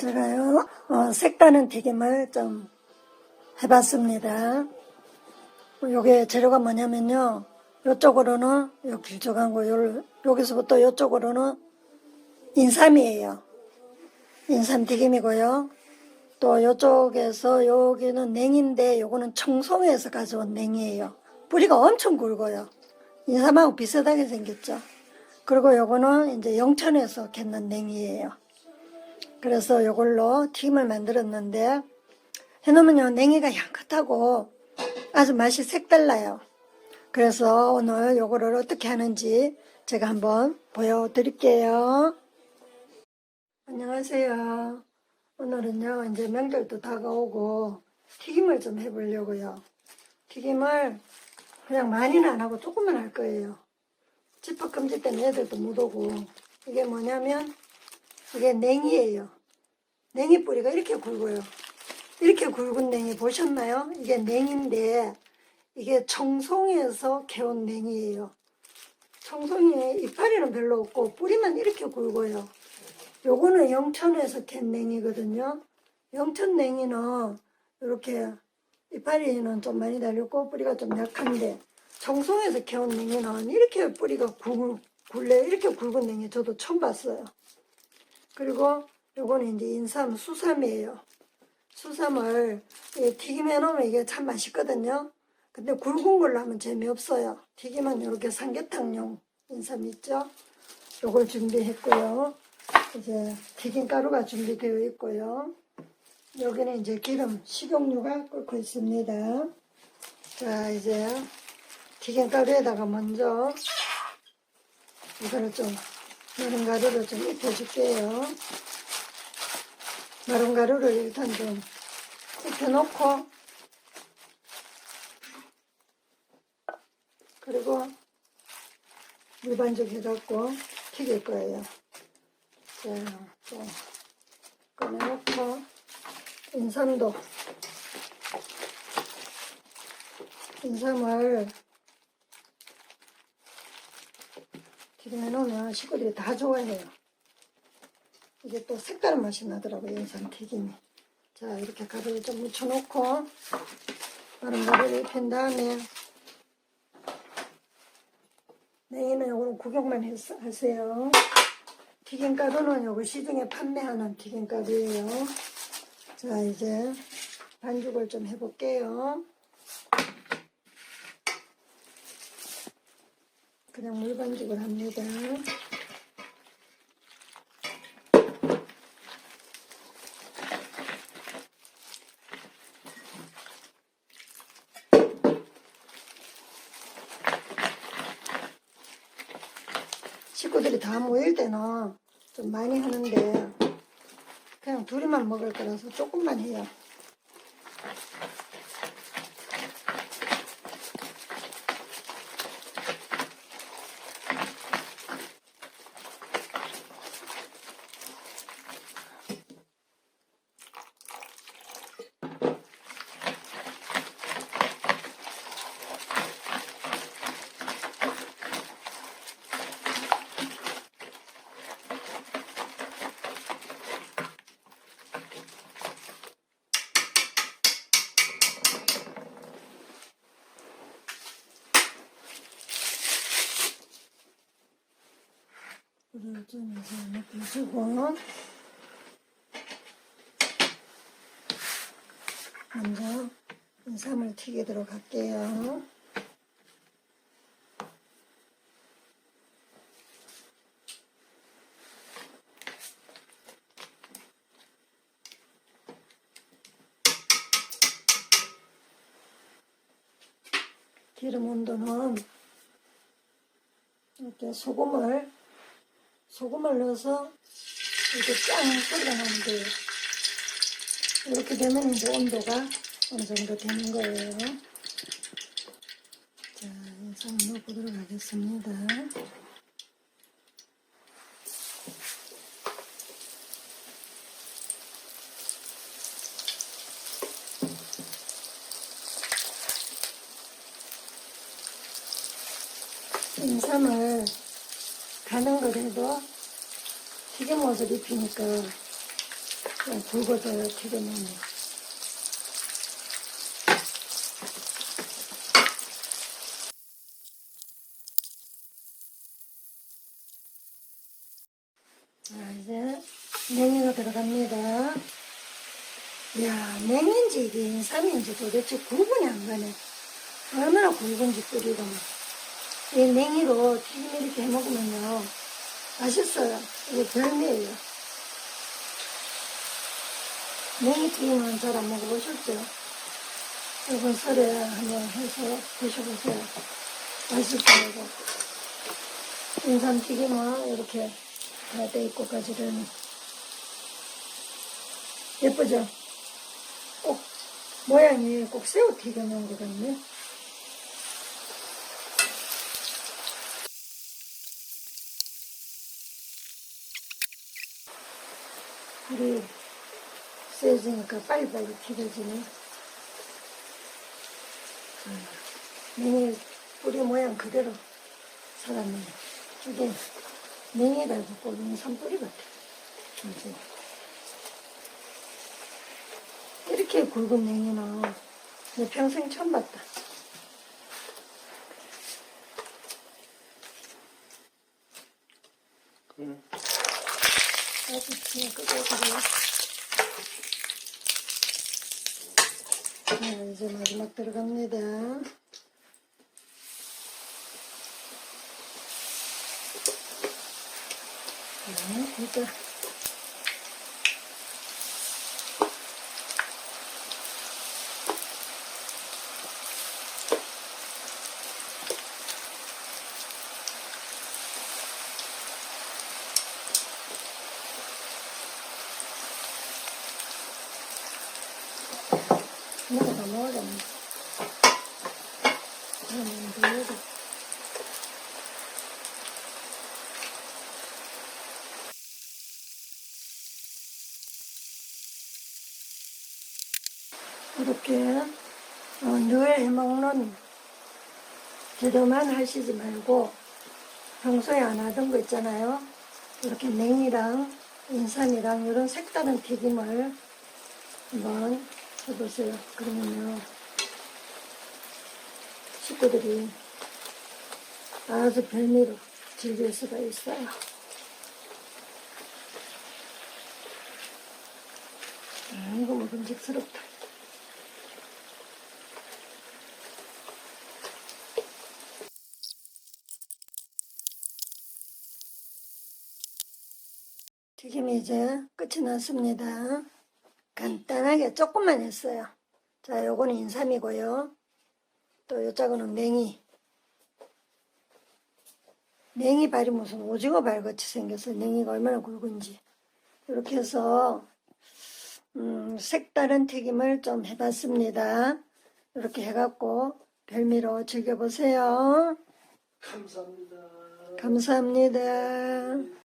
제가요, 어, 색다른 튀김을 좀 해봤습니다. 요게 재료가 뭐냐면요. 요쪽으로는 요 길쭉한 거, 요, 여기서부터 요쪽으로는 인삼이에요. 인삼 튀김이고요. 또 요쪽에서 여기는 냉인데 요거는 청송에서 가져온 냉이에요. 뿌리가 엄청 굵어요. 인삼하고 비슷하게 생겼죠. 그리고 요거는 이제 영천에서 캔는 냉이에요. 그래서 요걸로 튀김을 만들었는데 해놓으면요 냉이가 향긋하고 아주 맛이 색달라요. 그래서 오늘 요거를 어떻게 하는지 제가 한번 보여드릴게요. 안녕하세요. 오늘은요 이제 명절도 다가오고 튀김을 좀 해보려고요. 튀김을 그냥 많이는 안 하고 조금만 할 거예요. 집합금지 때문에 애들도 못 오고 이게 뭐냐면 이게 냉이에요. 냉이 뿌리가 이렇게 굵어요. 이렇게 굵은 냉이 보셨나요? 이게 냉인데 이게 청송에서 캐온 냉이에요. 청송이 이파리는 별로 없고 뿌리만 이렇게 굵어요. 요거는 영천에서 캔 냉이거든요. 영천 냉이는 이렇게 이파리는 좀 많이 달렸고 뿌리가 좀 약한데 청송에서 캐온 냉이는 이렇게 뿌리가 굵, 굵래 이렇게 굵은 냉이 저도 처음 봤어요. 그리고 요거는 이제 인삼 수삼이에요. 수삼을 튀김해 놓으면 이게 참 맛있거든요. 근데 굵은 걸로 하면 재미없어요. 튀김은 이렇게 삼계탕용 인삼 있죠? 요걸 준비했고요. 이제 튀김가루가 준비되어 있고요. 여기는 이제 기름, 식용유가 끓고 있습니다. 자, 이제 튀김가루에다가 먼저 이거를 좀 마른 가루를 좀 입혀줄게요. 마른 가루를 일단 좀 입혀놓고 그리고 물반죽 해갖고 튀길 거예요. 자, 또 꺼내놓고 인삼도 인삼을 튀김해 놓으면 식구들이 다 좋아해요. 이게 또 색다른 맛이 나더라고요, 인삼 튀김이. 자, 이렇게 가루를 좀 묻혀놓고, 마른 가루를 입힌 다음에, 냉이는 요거는 구경만 했- 하세요. 튀김가루는 요거 시중에 판매하는 튀김가루예요. 자, 이제 반죽을 좀 해볼게요. 그냥 물반죽을 합니다. 식구들이 다 모일 때는 좀 많이 하는데 그냥 둘이만 먹을 거라서 조금만 해요. 불을 좀 이제 넣어주고 먼저 인삼을 튀기도록 할게요. 기름 온도는 이렇게 소금을 소금을 넣어서 이렇게 짱 끓여 놓으면 돼요. 이렇게 되면 이제 온도가 어느 정도 되는 거예요. 자, 인삼 넣어보도록 하겠습니다. 인삼을 가는 거라도 튀김 옷을 입히니까 좀 굵어져요, 튀김은. 자, 이제 냉이가 들어갑니다. 야, 냉인지 이게 인삼인지 도대체 구분이 안 가네. 얼마나 굵은지 끓이고. 이 냉이로 튀김 이렇게 해 먹으면요. 맛있어요. 이게 별미예요. 냉이 튀김은 잘 안 먹어보셨죠? 이번 설에 한번 해서 드셔보세요. 맛있어요. 이거. 인삼 튀김은 이렇게 다 돼 있고 가지는 예쁘죠? 꼭 모양이 꼭 새우 것 같네. 불이 세지니까 빨리빨리 튀겨지네. 음, 냉이 뿌리 모양 그대로 살았네. 이게 냉이라고 보는 산뿌리 같아. 이제 이렇게 굵은 냉이는 내 평생 처음 봤다. 응. 아주 그냥 끄덕끄덕. 자, 이제 마지막 들어갑니다. 네, 일단 먹어야겠네. 그러면 돌려줘. 이렇게 어, 늘 해먹는 재료만 하시지 말고 평소에 안 하던 거 있잖아요. 이렇게 냉이랑 인삼이랑 이런 색다른 튀김을 한번 해보세요. 그러면요. 식구들이 아주 별미로 즐길 수가 있어요. 아, 이거 먹음직스럽다. 튀김이 이제 끝이 났습니다. 간단하게 조금만 했어요. 자, 요거는 인삼이고요. 또 요짝은 냉이. 냉이 발이 무슨 오징어 발같이 생겨서 냉이가 얼마나 굵은지. 이렇게 해서 음, 색다른 튀김을 좀 해봤습니다. 이렇게 해갖고 별미로 즐겨보세요. 감사합니다. 감사합니다.